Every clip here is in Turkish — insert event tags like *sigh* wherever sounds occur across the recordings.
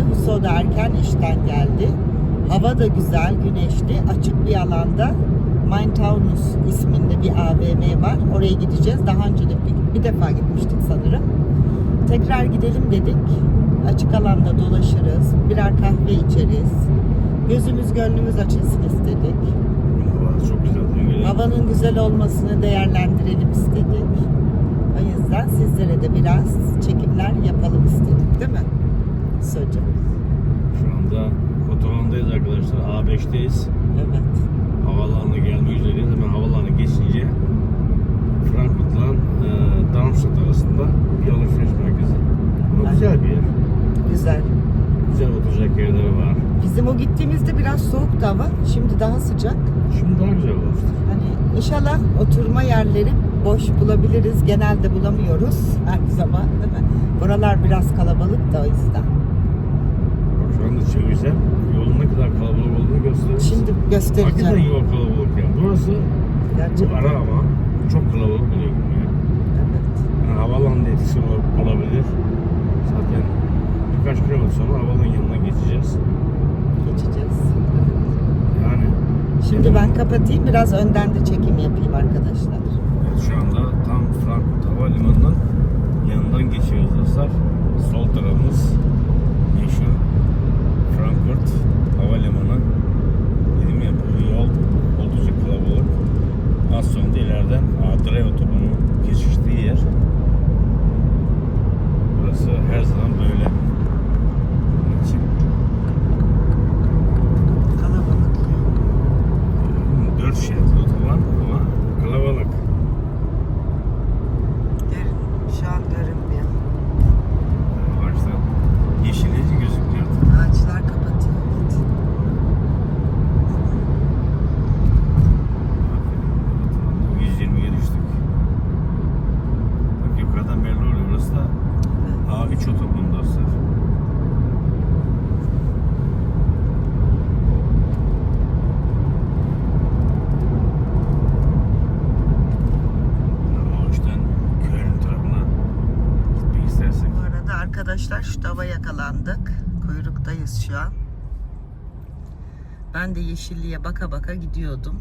Hüso da erken işten geldi. Hava da güzel, güneşli, açık bir alanda Mindtaunus isminde bir AVM var. Oraya gideceğiz. Daha önce de bir, bir defa gitmiştik sanırım. Tekrar gidelim dedik. Açık alanda dolaşırız. Birer kahve içeriz. Gözümüz gönlümüz açılsın istedik. Çok güzel? Havanın güzel olmasını değerlendirelim istedik. O yüzden sizlere de biraz çekimler yapalım istedik değil mi? Söyleyeceğim. Şu anda otolandayız arkadaşlar. A5'teyiz. Evet. Havaalanına gelmek üzereyiz. Hemen havaalanı geçince Frankfurt'la e, Darmstadt arasında bir alışveriş merkezi. Ama güzel bir yer. Güzel. Güzel oturacak yerleri var. Bizim o gittiğimizde biraz soğuktu ama şimdi daha sıcak. Şimdi daha güzel olmuştur. Hani inşallah oturma yerleri boş bulabiliriz. Genelde bulamıyoruz her zaman değil mi? Buralar biraz kalabalık da o yüzden. Anda çevirsem yolun ne kadar kalabalık olduğunu gösterir. Şimdi Hakikaten göstereceğim. yol kalabalık yani. Burası bu Gerçekten. ara ama çok kalabalık oluyor. Yani. Evet. Yani havaalanında etkisi ol- olabilir. Zaten birkaç kilometre sonra havaalanın yanından geçeceğiz. Geçeceğiz. Yani Şimdi ben kapatayım. Biraz önden de çekim yapayım arkadaşlar. evet, şu anda tam Frankfurt Havalimanı'nın yanından geçiyoruz dostlar. Sol tarafımız meşhur Frankfurt Havalimanı. Dedim ya bu yol oldukça kalabalık. Az sonra ileriden Adria Otobanı kesiştiği yer. Burası her zaman böyle. İçin Kalabalık. Dört şeritli otoban ama kalabalık. Derin. Şu an görünmüyor. Başta yeşillici gözükmüyor. Ağaçlar kapatıyor. Evet. 120'ye düştük. Bak yukarıdan belli oluyor. Burası da A3 otobanı dostlar. A3'ten Köln tarafına gitmek istersek. Bu arada arkadaşlar şu tava yakalandık. Kuyruktayız şu an. Ben de yeşilliğe baka baka gidiyordum. *laughs*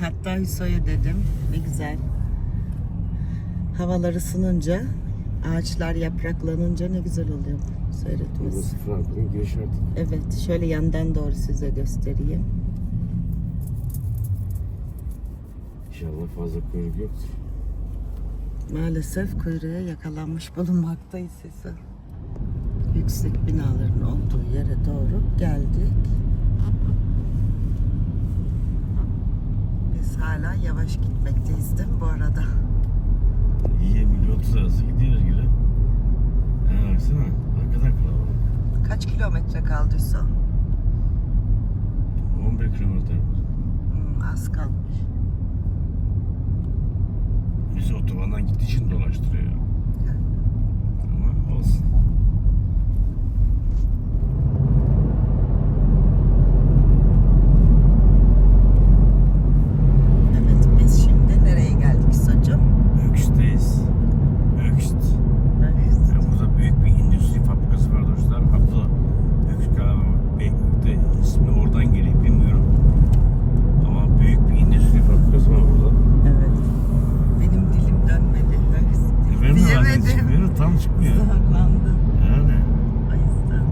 Hatta Hüso'ya dedim ne güzel. Havalar ısınınca, ağaçlar yapraklanınca ne güzel oluyor seyretmesi. Burası Frankfurt'un giriş artık. Evet, şöyle yandan doğru size göstereyim. İnşallah fazla kuyruk yoktur. Maalesef kuyruğa yakalanmış bulunmaktayız size. Yüksek binaların olduğu yere doğru geldik. Biz hala yavaş gitmekteyiz değil mi bu arada? 20 30 arası gidiyoruz gibi. Ha baksana. Hakikaten kalabalık. Kaç kilometre kaldıysa? 11 kilometre. Hmm, az kalmış. Bizi otobandan gittiği için dolaştırıyor. Ama olsun. Evet biz şimdi nereye geldik Socuğum? Höchst'teyiz. Höchst. Yani burada büyük bir endüstri fabrikası var dostlar. Adı Höchst galiba. Belki de ismi oradan geliyor bilmiyorum. Ama büyük bir endüstri fabrikası var burada. Evet. Benim dilim dönmedi. E benim de bazen Diyemedim. çıkmıyor, tam çıkmıyor. Zorlandım. Yani. O yüzden.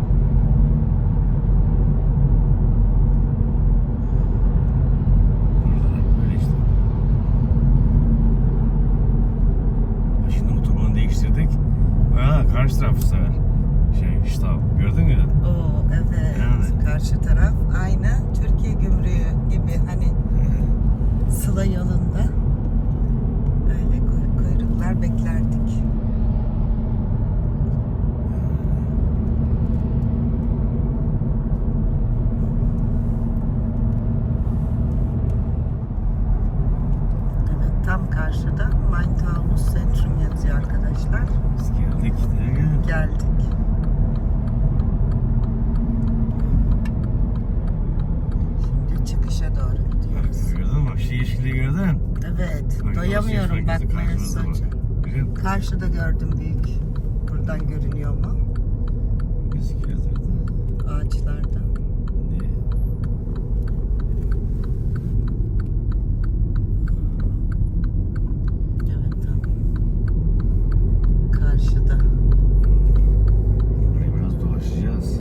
Burada da böyle işte. Ha, Şimdi otobanı değiştirdik. Ha karşı taraf bu sefer. Şey işte gördün mü? Oo evet. Yani. Karşı taraf aynı Türkiye gümrüğü gibi hani Sıla yolunda öyle kuy- kuyruklar beklerdik. Evet tam karşıda Mindtaunus Centrum yazıyor arkadaşlar. Biz geldik. Nereye geldik? Geldik. Şimdi çıkışa doğru gidiyoruz. Bak, Gördün mü? Bak şu yeşilliği gördün. Evet. Bak, Doyamıyorum Alışveriş merkezi bakmaya karşımızda bak. sadece. Görüyor musun? Karşıda gördüm büyük. Buradan görünüyor mu? Gözüküyor zaten. Ağaçlarda. Ne? Evet tamam. Karşıda. Burayı biraz dolaşacağız.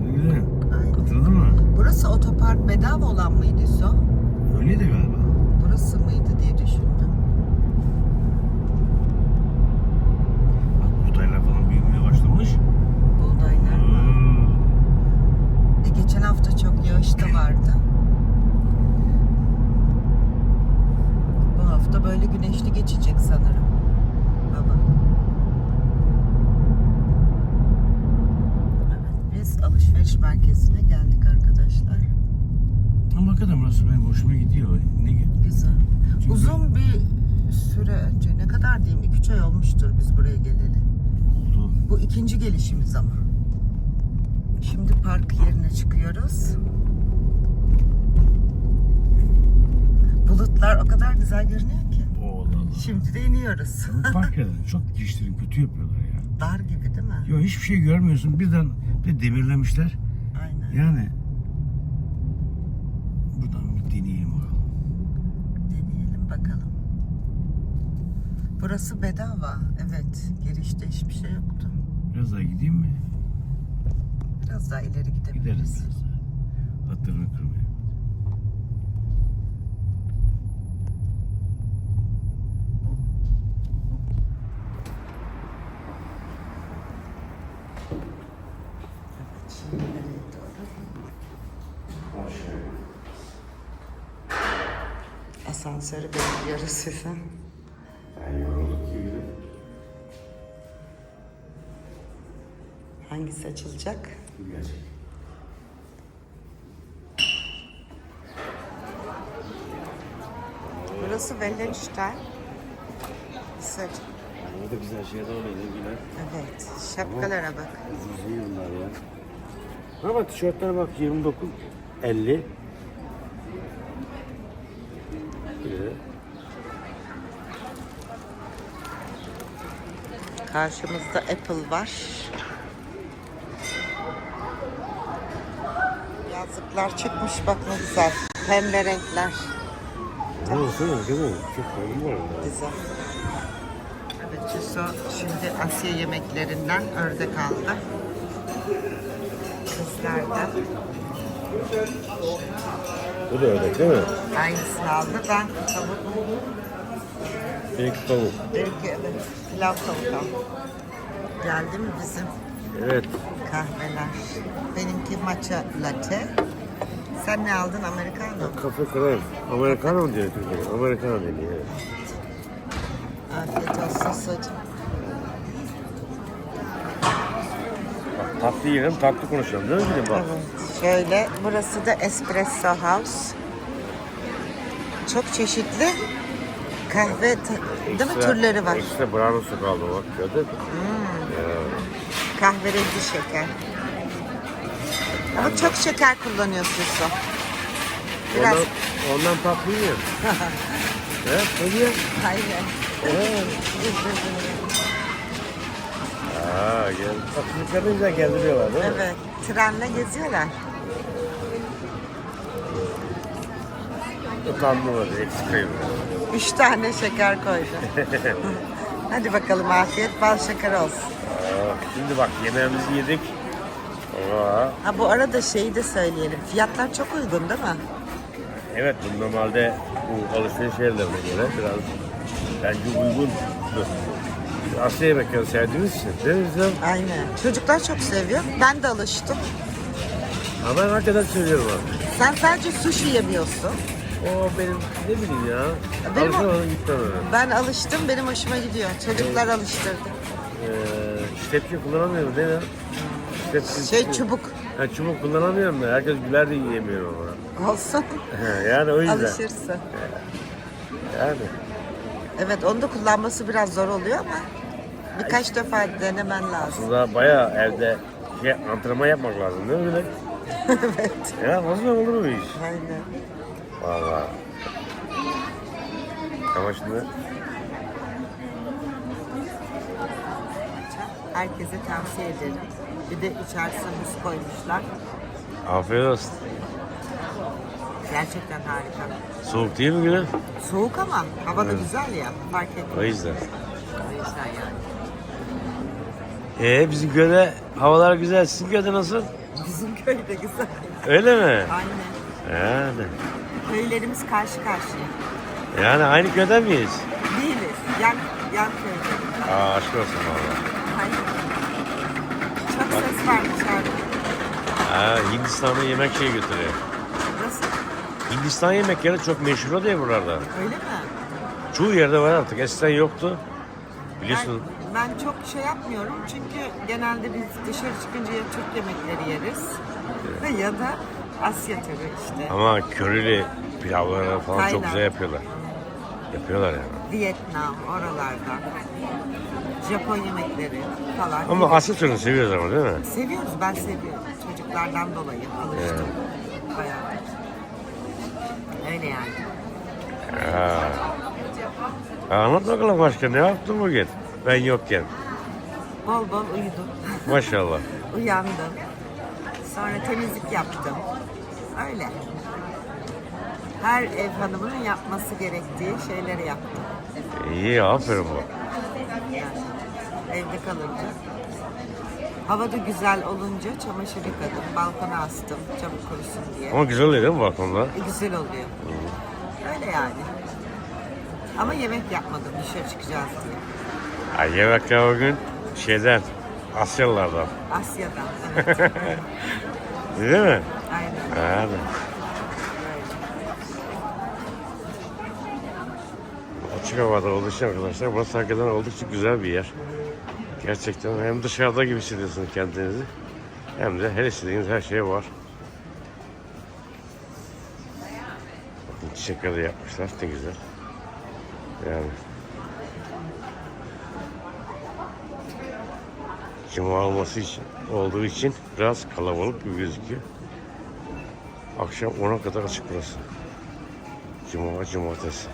Öyle. Aynen. Hatırladın mı? Burası otopark bedava olan mıydı So? Öyleydi galiba. Burası mıydı diye düşündüm. Bak buğdaylar falan büyümeye başlamış. Buğdaylar. Hmm. E, geçen hafta çok yağış da vardı. Bu güneşli geçecek sanırım. Baba. Evet, biz alışveriş merkezine geldik arkadaşlar. Ama hakikaten burası benim hoşuma gidiyor. Ne Güzel. Çünkü- Uzun bir süre önce ne kadar diyeyim 2-3 ay olmuştur biz buraya geleli. oldu? Bu ikinci gelişimiz ama. Şimdi park yerine çıkıyoruz. Bulutlar o kadar güzel görünüyor ki. Şimdi de iniyoruz. Park yerlerini *laughs* çok giriştirin kötü yapıyorlar ya. Dar gibi değil mi? Yok hiçbir şey görmüyorsun. Birden bir demirlemişler. Aynen. Yani buradan bir deneyelim bakalım. Deneyelim bakalım. Burası bedava. Evet. Girişte hiçbir şey yoktu. Biraz daha gideyim mi? Biraz daha ileri Gideriz gidebiliriz. daha. Hatırını kırmayayım. Asansörü bekliyoruz sizin. Yani yorulduk gibi. Hangisi açılacak? Gerçek. Burası Wellenstein. Sırt. Burada güzel şeyler oluyor ne güzel. Evet. Şapkalara bak. Uzun bunlar ya. Ha bak tişörtlere bak 29 50 Böyle. Karşımızda Apple var. Yazıklar çıkmış bak ne güzel. Pembe renkler. Değil mi? Çok var. Güzel. Evet Cüso şimdi Asya yemeklerinden ördek aldı. Kızlardan Bu da öyle değil mi? aynısını aldı. Ben tavuk, Bir tavuk. benimki evet, pilav aldım. Geldi mi bizim Evet. kahveler? Benimki matcha latte. Sen ne aldın? Americano. Kafe krem. Americano mu diyor Türkiye'de? Americano deniyor. evet. Afiyet olsun. Bak, tatlı yiyelim, tatlı konuşalım değil mi? Bak. Evet. Şöyle burası da Espresso House. Çok çeşitli kahve değil mi türleri var. Ekstra brownie'su kaldı bak gördün. Kahverengi şeker. Ama çok şeker kullanıyorsun su. Biraz Ondan, ondan tatlı yiyor. *laughs* evet, ne diyor? aynen. *laughs* Aa, gel. Ne güzel gezdiriyorlar değil mi? Evet. Trenle geziyorlar. Utandım hadi, eksik kayım. Üç tane şeker koydu. *laughs* Hadi bakalım afiyet bal şeker olsun. Aa, şimdi bak yemeğimizi yedik. Aa, Ha bu arada şeyi de söyleyelim. Fiyatlar çok uygun değil mi? evet bu normalde bu alışveriş yerlerine göre biraz bence uygun. Asya yemekleri sevdiğimiz için değil mi? Aynen. Çocuklar çok seviyor. Ben de alıştım. Ama ben hakikaten seviyorum abi. Sen sadece sushi yemiyorsun. O benim ne bileyim ya. Benim o- Alışamadım gitmem öyle. Ben alıştım. Benim hoşuma gidiyor. Çocuklar alıştırdı. Ee, stepçi kullanamıyorum değil mi? Stepçi, Şey çubuk Ha, çubuk kullanamıyorum da herkes güler de yiyemiyorum ona. olsun. yani o yüzden. Alışırsın. Yani. Evet onu da kullanması biraz zor oluyor ama birkaç defa denemen lazım. Aslında bayağı evde şey, antrenman yapmak lazım değil mi? Bilek? *laughs* evet. Ya nasıl olur bu iş? Aynen. Vallahi. Ama şimdi Herkese tavsiye ederim. Bir de içerisine buz koymuşlar. afiyet olsun. Gerçekten harika. Soğuk değil mi güne? Soğuk ama hava da güzel ya. Fark etmiyor. O yüzden. O yüzden yani. Ee bizim köyde havalar güzel. Sizin köyde nasıl? Bizim köyde güzel. Öyle mi? Aynen. Yani. Köylerimiz karşı karşıya. Yani aynı köyden miyiz? Değiliz. Yan, yan köyde. Aa aşk olsun valla. Hayır. Çok ses var dışarıda. Ha, Hindistan'a yemek şey götürüyor. Nasıl? Hindistan yemekleri çok meşhur oluyor buralarda. Öyle mi? Çoğu yerde var artık. Eskiden yoktu. Biliyorsun. Ben, ben çok şey yapmıyorum çünkü genelde biz dışarı çıkınca ya Türk yemekleri yeriz ya da Asya türü işte. Ama körili pilavları falan çok Tayland. güzel yapıyorlar. Yapıyorlar yani. Vietnam oralarda. Japon yemekleri falan. Ama Asya türünü seviyoruz ama değil mi? Seviyoruz ben seviyorum. Çocuklardan dolayı alıştım. Bayağı. Öyle yani. Ha, Anlat bakalım başka ne yaptın bugün? Ben yokken. Bol bol uyudum. Maşallah. *laughs* Uyandım. Sonra temizlik yaptım. Öyle. Her ev hanımının yapması gerektiği şeyleri yaptım. İyi aferin bu. Yani evde kalınca. Hava da güzel olunca çamaşır yıkadım. Balkona astım çabuk kurusun diye. Ama güzel oluyor değil mi balkonda? E, güzel oluyor. Öyle yani. Ama yemek yapmadım dışarı çıkacağız diye. Ha, yemekler bugün şeyden, Asyalılardan. Asya'dan. Evet. *laughs* Değil mi? Aynen. Ha, Öyle. Açık havada olduğu için arkadaşlar burası hakikaten oldukça güzel bir yer. Gerçekten hem dışarıda gibi hissediyorsunuz kendinizi hem de her istediğiniz her şey var. Bakın çiçekleri yapmışlar ne güzel. Yani Cuma olması için olduğu için biraz kalabalık gibi gözüküyor. Akşam 10'a kadar açık burası. Cuma, cumartesi.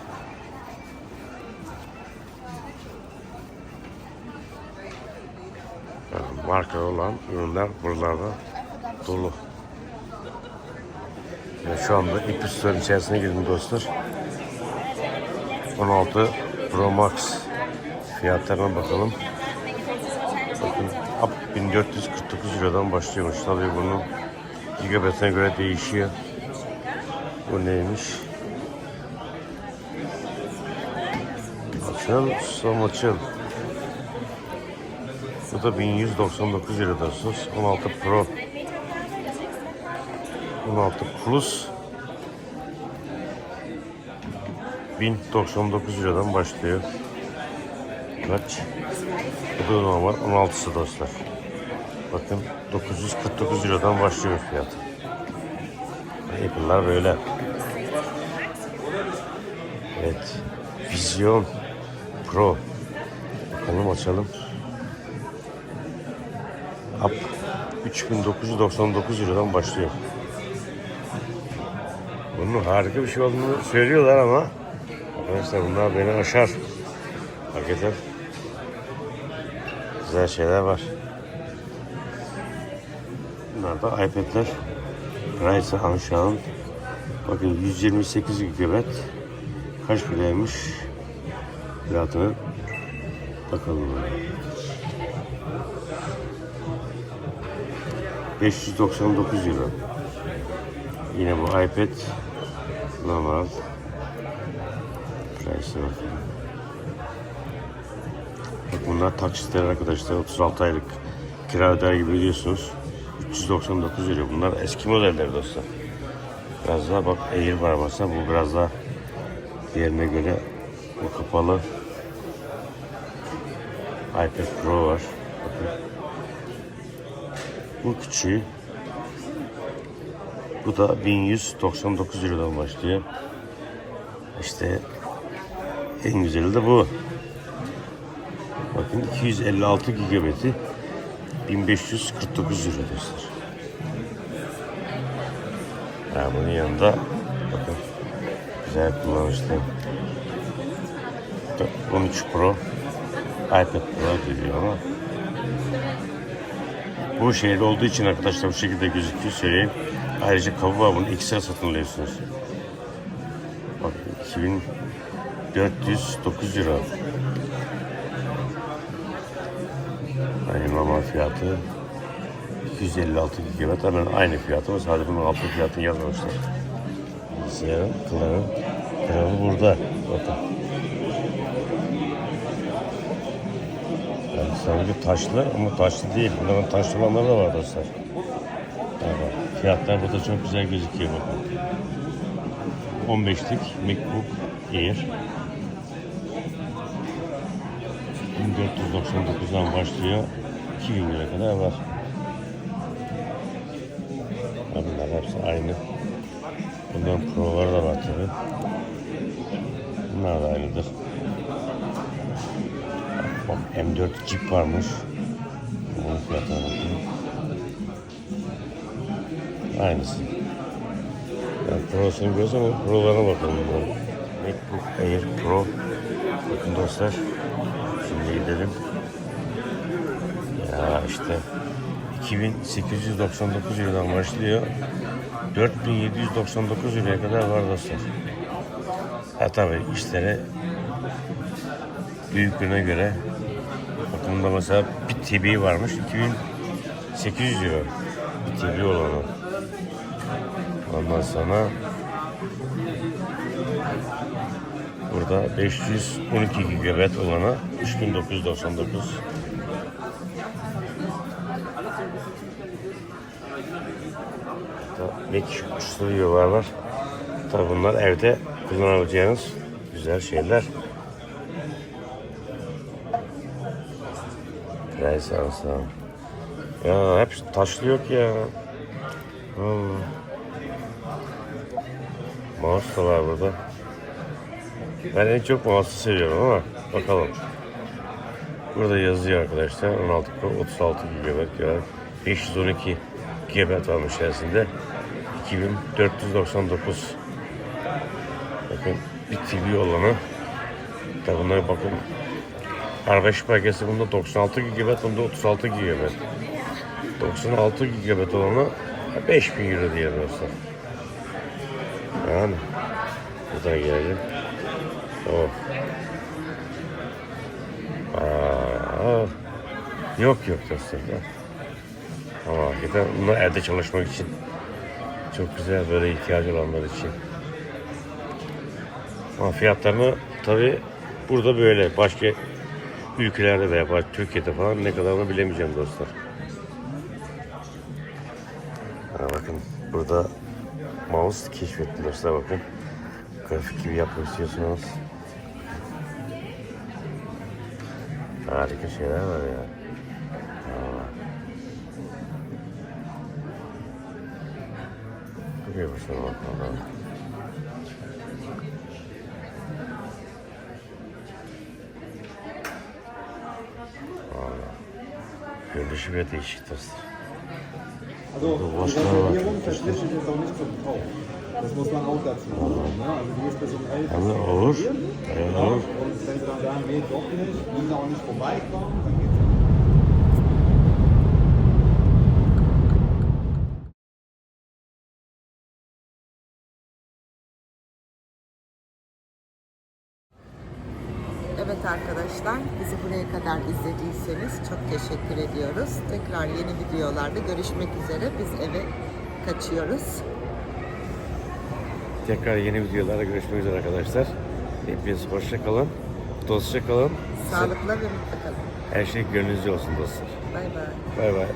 Marka olan ürünler buralarda dolu. Yani şu anda ipuçları içerisine girdim dostlar. 16 Pro Max fiyatlarına bakalım. Bakın up 1449 liradan başlıyormuş. Tabii bunun gigabitine göre değişiyor. Bu neymiş? Açıl, son açıl. Bu da 1199 lira dostlar. 16 Pro. 16 Plus. 1099 liradan başlıyor. Kaç? Bu da normal 16'sı dostlar. Bakın 949 liradan başlıyor fiyat. Apple'lar böyle. Evet. Vizyon Pro. Bakalım açalım. Up 3999 liradan başlıyor. Bunun harika bir şey olduğunu söylüyorlar ama arkadaşlar bunlar beni aşar. Hakikaten güzel şeyler var. Bunlar da iPad'ler. Price'ı aşağıdan bakın 128 GB kaç paraymış fiyatını bakalım. 599 euro. Yine bu iPad normal. Price'e bakın. Bak bunlar taksitler arkadaşlar 36 aylık kira öder gibi biliyorsunuz. 399 euro. Bunlar eski modeller dostlar. Biraz daha bak var masa bu biraz daha diğerine göre bu kapalı. iPad Pro var. Bakın. Bu küçüğü. Bu da 1199 Euro'dan başlıyor. İşte en güzeli de bu. Bakın 256 gigabit'i 1549 Euro dostlar. Ha, bunun yanında bakın güzel kullanışlı 13 Pro iPad Pro diyor ama bu şehirde olduğu için arkadaşlar bu şekilde gözüküyor söyleyeyim. Ayrıca bunun iki sıra satın alıyorsunuz. Bak 2409 euro. Aynı normal fiyatı 256 GB hemen aynı fiyatı sadece bunun altı fiyatını yazmamışlar. Bilgisayarın kılavı, kılavı burada. Bakın. Sanki taşlı ama taşlı değil. Bunların taşlı olanları da var dostlar. Evet. Fiyatlar burada çok güzel gözüküyor bakın. 15'lik MacBook Air 1499'dan başlıyor. 2000 lira kadar var. Bunlar hepsi aynı. Bunların proları da var tabi. Bunlar da aynıdır. Bak M4 Jeep varmış. Bunun fiyatına bakayım. Aynısı. Yani Pro'sunu görüyoruz ama Pro'larına bakalım. MacBook Air Pro. Bakın dostlar. Şimdi gidelim. Ya işte 2899 eurodan başlıyor. 4799 euroya kadar var dostlar. Ha tabii işleri büyüklüğüne göre bunda mesela bir TB varmış 2800 euro bir TB olanı. Ondan sonra burada 512 GB olana 3999 Mac uçları var var. Tabi bunlar evde kullanabileceğiniz güzel şeyler. Neyse anasını. Ya hep taşlı yok ya. Vallahi. Mouse var burada. Ben en çok mouse'u seviyorum ama bakalım. Burada yazıyor arkadaşlar 16 Pro 36 GB ya 512 GB varmış içerisinde 2499 Bakın bir TV olanı da bunlara bakın R5 belgesi bunda 96 GB bunda 36 GB 96 GB olanı 5000 Euro diye dostlar yani buradan geldim oh Aa, yok yok dostlar. Ama hakikaten bunlar evde çalışmak için çok güzel böyle ihtiyacı olanlar için. Ama fiyatlarını tabi burada böyle başka ülkelerde veya başka Türkiye'de falan ne kadarını bilemeyeceğim dostlar. Ha, bakın burada mouse keşfettim dostlar bakın. Grafik gibi yapmak istiyorsanız Harika şeyler var ya. Valla. Görüyor Also die ist bis um 11 Hem de Uhr olur. reserviert. Tekrar yeni videolarda görüşmek üzere. Biz eve kaçıyoruz. Tekrar yeni videolarda görüşmek üzere arkadaşlar. Hepiniz hoşça kalın. Dostça kalın. Sağlıkla ve mutlu kalın. Her şey gönlünüzce olsun dostlar. Bay bay. Bay bay.